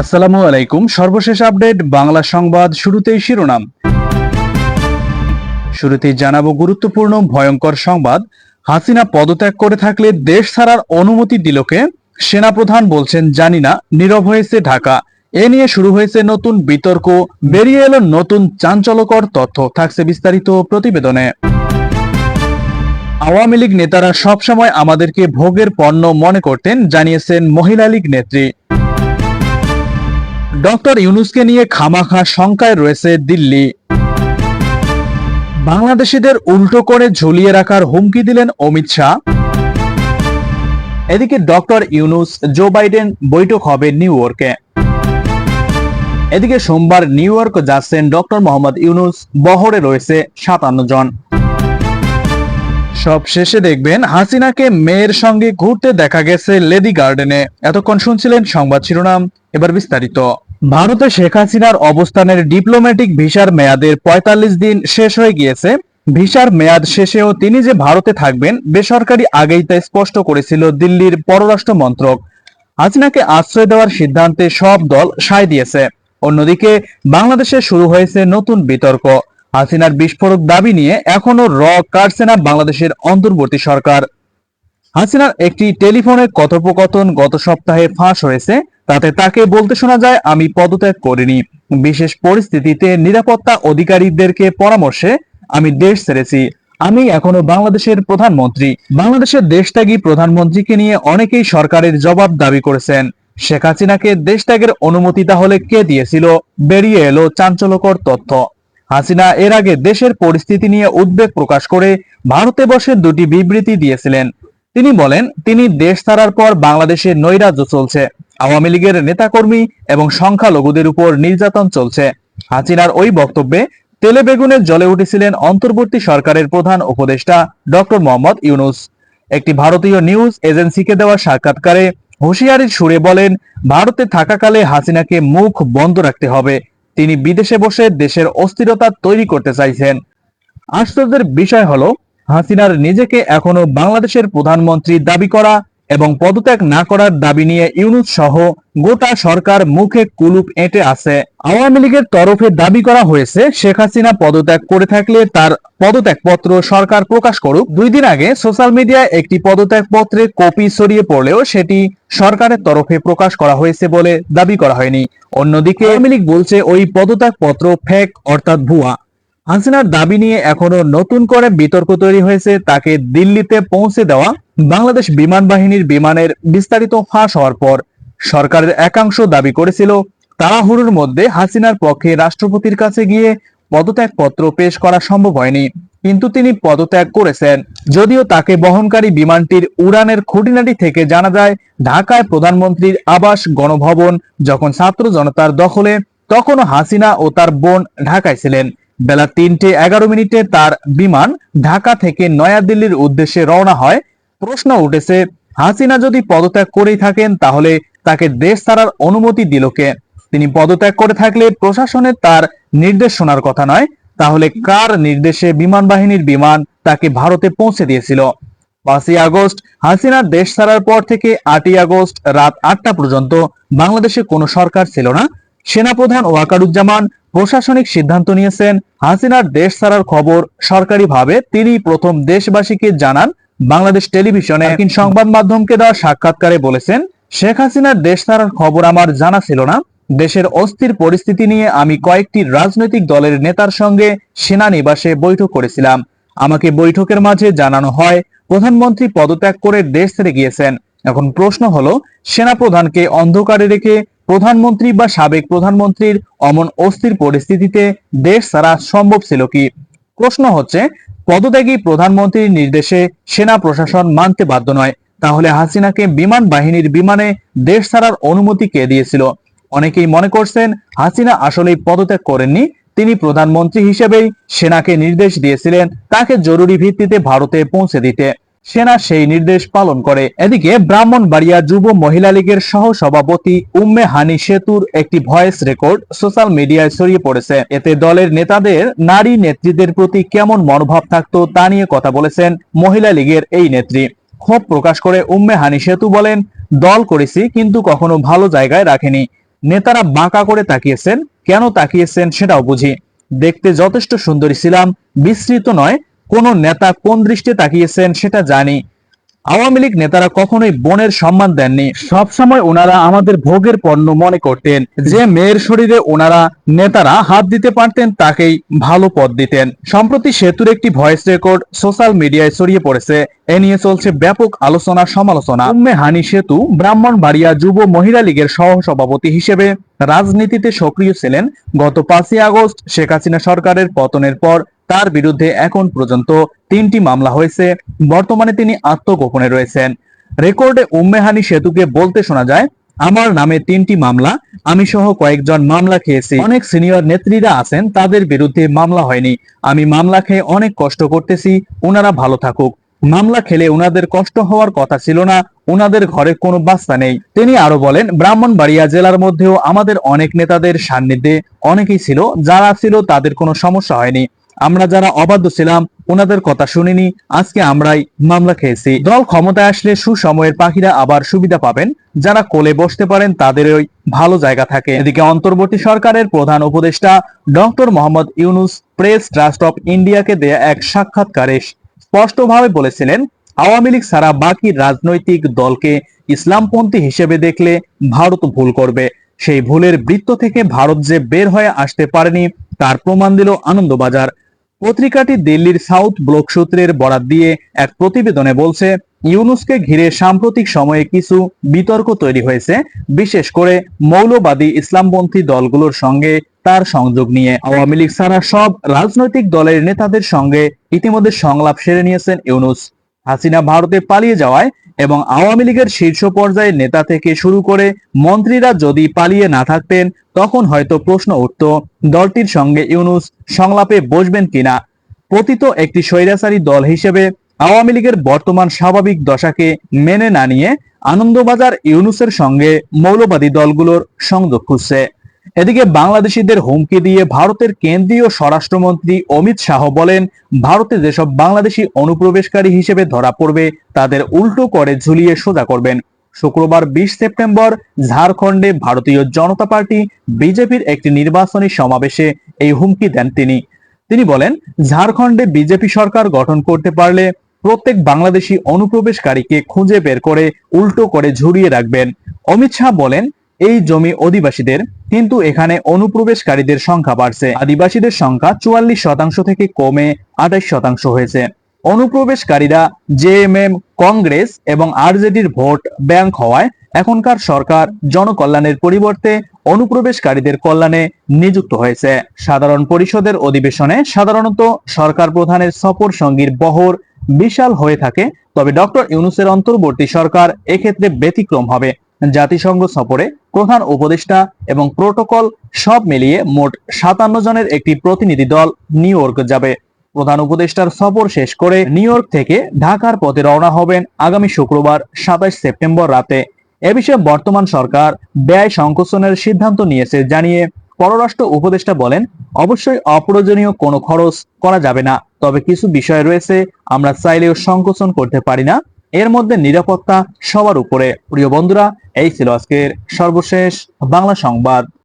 আসসালামু আলাইকুম। সর্বশেষ আপডেট, বাংলা সংবাদ শুরুতেই শিরোনাম। শুরুতেই জানাব গুরুত্বপূর্ণ, ভয়ঙ্কর সংবাদ। হাসিনা পদত্যাগ করে থাকলে দেশ ছাড়ার অনুমতি দিল কে? সেনাপ্রধান বলছেন, জানি না, নীরব হয়েছে ঢাকা। এ নিয়ে শুরু হয়েছে নতুন বিতর্ক, বেরিয়ে এলো নতুন চাঞ্চল্যকর তথ্য। থাকছে বিস্তারিত প্রতিবেদনে। আওয়ামী লীগ নেতারা সবসময় আমাদেরকে ভোগের পণ্য মনে করতেন, জানিয়েছেন মহিলা লীগ নেত্রী। ডক্টর ইউনুসকে নিয়ে খামাখা শঙ্কায় রয়েছে দিল্লি। বাংলাদেশিদের উল্টো করে ঝুলিয়ে রাখার হুমকি দিলেন অমিত শাহ। এদিকে ডক্টর ইউনুস জো বাইডেন বৈঠক হবে নিউ ইয়র্কে। এদিকে সোমবার নিউ ইয়র্ক যাচ্ছেন ডক্টর মোহাম্মদ ইউনুস, বহরে রয়েছে সাতান্ন জন। সব শেষে দেখবেন, হাসিনাকে মেয়ের সঙ্গে ঘুরতে দেখা গেছে লেডি গার্ডেনে। এতক্ষণ শুনছিলেন সংবাদ শিরোনাম, এবার বিস্তারিত। ভারতে শেখ হাসিনার অবস্থানের ডিপ্লোম্যাটিক ভিসার মেয়াদের ৪৫ দিন শেষ হয়ে গিয়েছে। ভিসার মেয়াদ শেষেও তিনি যে ভারতে থাকবেন, বেসরকারি আগেই তা স্পষ্ট করেছিল দিল্লির পররাষ্ট্র মন্ত্রক। হাসিনাকে আশ্রয় দেওয়ার সিদ্ধান্তে সব দল সায় দিয়েছে। অন্যদিকে, বাংলাদেশে শুরু হয়েছে নতুন বিতর্ক। হাসিনার বিস্ফোরক দাবি নিয়ে এখনও র কাটছে না বাংলাদেশের অন্তর্বর্তী সরকার। হাসিনার একটি টেলিফোনে কথোপকথন গত সপ্তাহে ফাঁস হয়েছে। তাতে তাকে বলতে শোনা যায়, আমি পদত্যাগ করিনি। বিশেষ পরিস্থিতিতে নিরাপত্তা অধিকারীদেরকে পরামর্শে আমি দেশ ছেড়েছি। আমি এখনও বাংলাদেশের প্রধানমন্ত্রী। বাংলাদেশের দেশত্যাগী প্রধানমন্ত্রীকে নিয়ে অনেকেই সরকারের জবাব দাবি করেছেন। শেখ হাসিনাকে দেশত্যাগের অনুমতি তাহলে কে দিয়েছিল? বেরিয়ে এলো চাঞ্চল্যকর তথ্য। হাসিনা এর আগে দেশের পরিস্থিতি নিয়ে উদ্বেগ প্রকাশ করে ভারতে বসে দুটি বিবৃতি দিয়েছিলেন। তিনি বলেন, তিনি দেশ ছাড়ার পর বাংলাদেশে নৈরাজ্য চলছে। আওয়ামী লীগের নেতাকর্মী এবং সংখ্যালঘুদের উপর নির্যাতন চলছে। হাসিনার ওই বক্তব্যে, তেলে বেগুনে জ্বলে উঠেছিলেন অন্তর্বর্তী সরকারের প্রধান উপদেষ্টা ডক্টর মোহাম্মদ ইউনুস। একটি ভারতীয় নিউজ এজেন্সিকে দেওয়া সাক্ষাৎকারে হুঁশিয়ারির সুরে বলেন, ভারতে থাকাকালে হাসিনাকে মুখ বন্ধ রাখতে হবে। তিনি বিদেশে বসে দেশের অস্থিরতা তৈরি করতে চাইছেন। আশ্চর্যের বিষয় হলো হাসিনার নিজেকে এখনও বাংলাদেশের প্রধানমন্ত্রী দাবি করা এবং পদত্যাগ না করার দাবি নিয়ে ইউনুস সহ গোটা সরকার মুখে কুলুপ এঁটে আছে। আওয়ামী লীগের তরফে দাবি করা হয়েছে, শেখ হাসিনা পদত্যাগ করে থাকলে তার পদত্যাগপত্র সরকার প্রকাশ করুক। দুই দিন আগে সোশ্যাল মিডিয়ায় একটি পদত্যাগ পত্রে কপি ছড়িয়ে পড়লেও সেটি সরকারের তরফে প্রকাশ করা হয়েছে বলে দাবি করা হয়নি। অন্যদিকে আওয়ামী লীগ বলছে, ওই পদত্যাগ পত্র ফেক, অর্থাৎ ভুয়া। হাসিনার দাবি নিয়ে এখনও নতুন করে বিতর্ক তৈরি হয়েছে, তাকে দিল্লিতে পৌঁছে দেওয়া বাংলাদেশ বিমান বাহিনীর বিমানের বিস্তারিত ফাঁস হওয়ার পর সরকারের একাংশ দাবি করেছিল, তাড়াহুড়োর মধ্যে হাসিনার পক্ষে রাষ্ট্রপতির কাছে গিয়ে পদত্যাগ পত্র পেশ করা সম্ভব হয়নি, কিন্তু তিনি পদত্যাগ করেছেন। যদিও তাকে বহনকারী বিমানটির উড়ানের খুঁটিনাটি থেকে জানা যায়, ঢাকায় প্রধানমন্ত্রীর আবাস গণভবন যখন ছাত্র জনতার দখলে, তখনও হাসিনা ও তার বোন ঢাকায় ছিলেন। বেলা তিনটে এগারো মিনিটে তার বিমান ঢাকা থেকে নয়াদিল্লির উদ্দেশ্যে রওনা হয়। প্রশ্ন উঠেছে, হাসিনা যদি পদত্যাগ করেই থাকেন, তাহলে তাকে দেশ ছাড়ার অনুমতি দিল কে? তিনি পদত্যাগ করে থাকলে প্রশাসনের তার নির্দেশ শোনার কথা নয়। তাহলে কার নির্দেশে বিমান বাহিনীর বিমান তাকে ভারতে পৌঁছে দিয়েছিল? পাঁচই আগস্ট হাসিনার দেশ ছাড়ার পর থেকে আটই আগস্ট রাত আটটা পর্যন্ত বাংলাদেশে কোনো সরকার ছিল না। সেনাপ্রধান ওয়াকারুজ্জামান প্রশাসনিক সিদ্ধান্ত নিয়েছেন, হাসিনার দেশ ছাড়ার খবর সরকারিভাবে তিনি প্রথম দেশবাসীকে জানান বাংলাদেশ টেলিভিশনে। সংবাদ মাধ্যমকে দেওয়া সাক্ষাৎকারে বলেছেন, শেখ হাসিনার দেশ ছাড়ার খবর আমার জানা ছিল না। দেশের অস্থির পরিস্থিতি নিয়ে আমি কয়েকটি রাজনৈতিক দলের নেতার সঙ্গে সেনানিবাসে বৈঠক করেছিলাম। আমাকে বৈঠকের মাঝে জানানো হয়, প্রধানমন্ত্রী পদত্যাগ করে দেশ ছেড়ে গিয়েছেন। এখন প্রশ্ন হলো, সেনাপ্রধানকে অন্ধকারে রেখে প্রধানমন্ত্রী বা সাবেক প্রধানমন্ত্রীর অমন অস্থির পরিস্থিতিতে দেশ ছাড়া সম্ভব ছিল কি? প্রশ্ন হচ্ছে, পদত্যাগী প্রধানমন্ত্রীর নির্দেশে সেনা প্রশাসন মানতে বাধ্য নয়। তাহলে হাসিনাকে বিমান বাহিনীর বিমানে দেশ ছাড়ার অনুমতি কে দিয়েছিল? অনেকেই মনে করছেন, হাসিনা আসলেই পদত্যাগ করেননি। তিনি প্রধানমন্ত্রী হিসেবেই সেনাকে নির্দেশ দিয়েছিলেন তাকে জরুরি ভিত্তিতে ভারতে পৌঁছে দিতে। সেনা সেই নির্দেশ পালন করে। এদিকে ব্রাহ্মণবাড়িয়া যুব মহিলা লীগের সহ সভাপতি উম্মে হানি সেতুর একটি ভয়েস রেকর্ড সোশ্যাল মিডিয়ায় ছড়িয়ে পড়েছে। এতে দলের নেতাদের, নারী নেত্রীদের প্রতি কেমন মনোভাব থাকতো তা নিয়ে কথা বলেছেন মহিলা লীগের এই নেত্রী। ক্ষোভ প্রকাশ করে উম্মে হানি সেতু বলেন, দল করেছি কিন্তু কখনো ভালো জায়গায় রাখেনি। নেতারা বাঁকা করে তাকিয়েছেন, কেন তাকিয়েছেন সেটাও বুঝি। দেখতে যথেষ্ট সুন্দরী ছিলাম, বিস্তৃত নয় কোন নেতা কোন দৃষ্টি তাকিয়েছেন সেটা জানি। আওয়ামী লীগ নেতারা কখনোই বোনের সম্মান দেননি। সবসময় ওনারা আমাদের ভোগের পণ্য মনে করতেন। যে মেয়ের শরীরে ওনারা নেতারা হাত দিতে পারতেন, তাকেই ভালো পদ দিতেন। সম্প্রতি সেতুর একটি ভয়েস রেকর্ড সোশ্যাল মিডিয়ায় ছড়িয়ে পড়েছে। এ নিয়ে চলছে ব্যাপক আলোচনা সমালোচনা। উম্মে হানি সেতু ব্রাহ্মণবাড়িয়া যুব মহিলা লীগের সহ সভাপতি হিসেবে রাজনীতিতে সক্রিয় ছিলেন। গত পাঁচই আগস্ট শেখ হাসিনা সরকারের পতনের পর তার বিরুদ্ধে এখন পর্যন্ত তিনটি মামলা হয়েছে। বর্তমানে তিনি আত্মগোপনে রয়েছেন। রেকর্ডে উম্মেহানি সেতুকে বলতে শোনা যায়, আমার নামে তিনটি মামলা, আমি সহ কয়েকজন মামলা খেয়েছি। অনেক সিনিয়র নেত্রীরা আছেন, তাদের বিরুদ্ধে মামলা হয়নি। আমি মামলা খেয়ে অনেক কষ্ট করতেছি ওনারা ভালো থাকুক। মামলা খেলে ওনাদের কষ্ট হওয়ার কথা ছিল না ওনাদের ঘরে কোনো বাস্তা নেই। তিনি আরও বলেন, ব্রাহ্মণবাড়িয়া জেলার মধ্যেও আমাদের অনেক নেতাদের সান্নিধ্যে অনেকেই ছিল, যারা ছিল তাদের কোনো সমস্যা হয়নি। আমরা যারা অবাধ্য ছিলাম, ওনাদের কথা শুনিনি। আজকে আমরাই মামলা খেয়েছি। দল ক্ষমতায় আসলে সুসময়ের পাখিরা আবার সুবিধা পাবেন। যারা কোলে বসতে পারেন তাদের ওই ভালো জায়গা থাকে। এদিকে অন্তর্বর্তী সরকারের প্রধান উপদেষ্টা doctor Mohammad Yunus press trust of ইন্ডিয়াকে দেয়া এক সাক্ষাৎকারে স্পষ্টভাবে বলেছিলেন, আওয়ামী লীগ ছাড়া বাকি রাজনৈতিক দলকে ইসলামপন্থী হিসেবে দেখলে ভারত ভুল করবে। সেই ভুলের বৃত্ত থেকে ভারত যে বের হয়ে আসতে পারেনি, তার প্রমাণ দিল আনন্দবাজার। পত্রিকাটি দিল্লির সাউথ ব্লক সূত্রের বরাত দিয়ে এক প্রতিবেদনে বলছে, ইউনুসকে ঘিরে সাম্প্রতিক সময়ে কিছু বিতর্ক তৈরি হয়েছে, বিশেষ করে মৌলবাদী ইসলামপন্থী দলগুলোর সঙ্গে তার সংযোগ নিয়ে। আওয়ামী লীগ ছাড়া সব রাজনৈতিক দলের নেতাদের সঙ্গে ইতিমধ্যে সংলাপ সেরে নিয়েছেন ইউনুস। হাসিনা ভারতে পালিয়ে যাওয়ায় এবং আওয়ামী লীগের শীর্ষ পর্যায়ের নেতা থেকে শুরু করে মন্ত্রীরা যদি পালিয়ে না থাকতেন, তখন হয়তো প্রশ্ন উঠত, দলটির সঙ্গে ইউনুস সংলাপে বসবেন কিনা? পতিত একটি স্বৈরাচারী দল হিসেবে আওয়ামী লীগের বর্তমান স্বাভাবিক দশাকে মেনে না নিয়ে আনন্দবাজার ইউনুসের সঙ্গে মৌলবাদী দলগুলোর সংযোগ খুঁজছে। এদিকে বাংলাদেশিদের হুমকি দিয়ে ভারতের কেন্দ্রীয় স্বরাষ্ট্রমন্ত্রী অমিত শাহ বলেন, ভারতে যেসব বাংলাদেশি অনুপ্রবেশকারী হিসেবে ধরা পড়বে, তাদের উল্টো করে ঝুলিয়ে সোজা করবেন। শুক্রবার বিশ সেপ্টেম্বর ঝাড়খণ্ডে ভারতীয় জনতা পার্টি, বিজেপির একটি নির্বাচনী সমাবেশে এই হুমকি দেন তিনি। তিনি বলেন, ঝাড়খণ্ডে বিজেপি সরকার গঠন করতে পারলে প্রত্যেক বাংলাদেশি অনুপ্রবেশকারীকে খুঁজে বের করে উল্টো করে ঝুরিয়ে রাখবেন। অমিত শাহ বলেন, এই জমি অধিবাসীদের কিন্তু এখানে অনুপ্রবেশকারীদের সংখ্যা বাড়ছে। আদিবাসীদের সংখ্যা চুয়াল্লিশ শতাংশ থেকে কমে আঠাশ শতাংশ হয়েছে। অনুপ্রবেশকারীরা জেএমএম কংগ্রেস এবং আরজেডির ভোট ব্যাংক হওয়ায় এখনকার সরকার জনকল্যাণের পরিবর্তে অনুপ্রবেশকারীদের কল্যাণে নিযুক্ত হয়েছে। সাধারণ পরিষদের অধিবেশনে সাধারণত সরকার প্রধানের সফর সঙ্গীর বহর বিশাল হয়ে থাকে, তবে ডক্টর ইউনুসের অন্তর্বর্তী সরকার এক্ষেত্রে ব্যতিক্রম হবে। জাতিসংঘ সফরে প্রধান উপদেষ্টা এবং প্রোটোকল সব মিলিয়ে মোট সাতান্ন জনের একটি প্রতিনিধি দল নিউ ইয়র্ক যাবে। প্রধান উপদেষ্টার সফর শেষ করে নিউ ইয়র্ক থেকে ঢাকার পথে রওনা হবেন আগামী শুক্রবার সাতাশ সেপ্টেম্বর রাতে। এ বিষয়ে বর্তমান সরকার ব্যয় সংকোচনের সিদ্ধান্ত নিয়েছে জানিয়ে পররাষ্ট্র উপদেষ্টা বলেন, অবশ্যই অপ্রয়োজনীয় কোনো খরচ করা যাবে না, তবে কিছু বিষয় রয়েছে আমরা চাইলেও সংকোচন করতে পারি না। এর মধ্যে নিরাপত্তা সবার উপরে। প্রিয় বন্ধুরা এই ছিল আজকের সর্বশেষ বাংলা সংবাদ।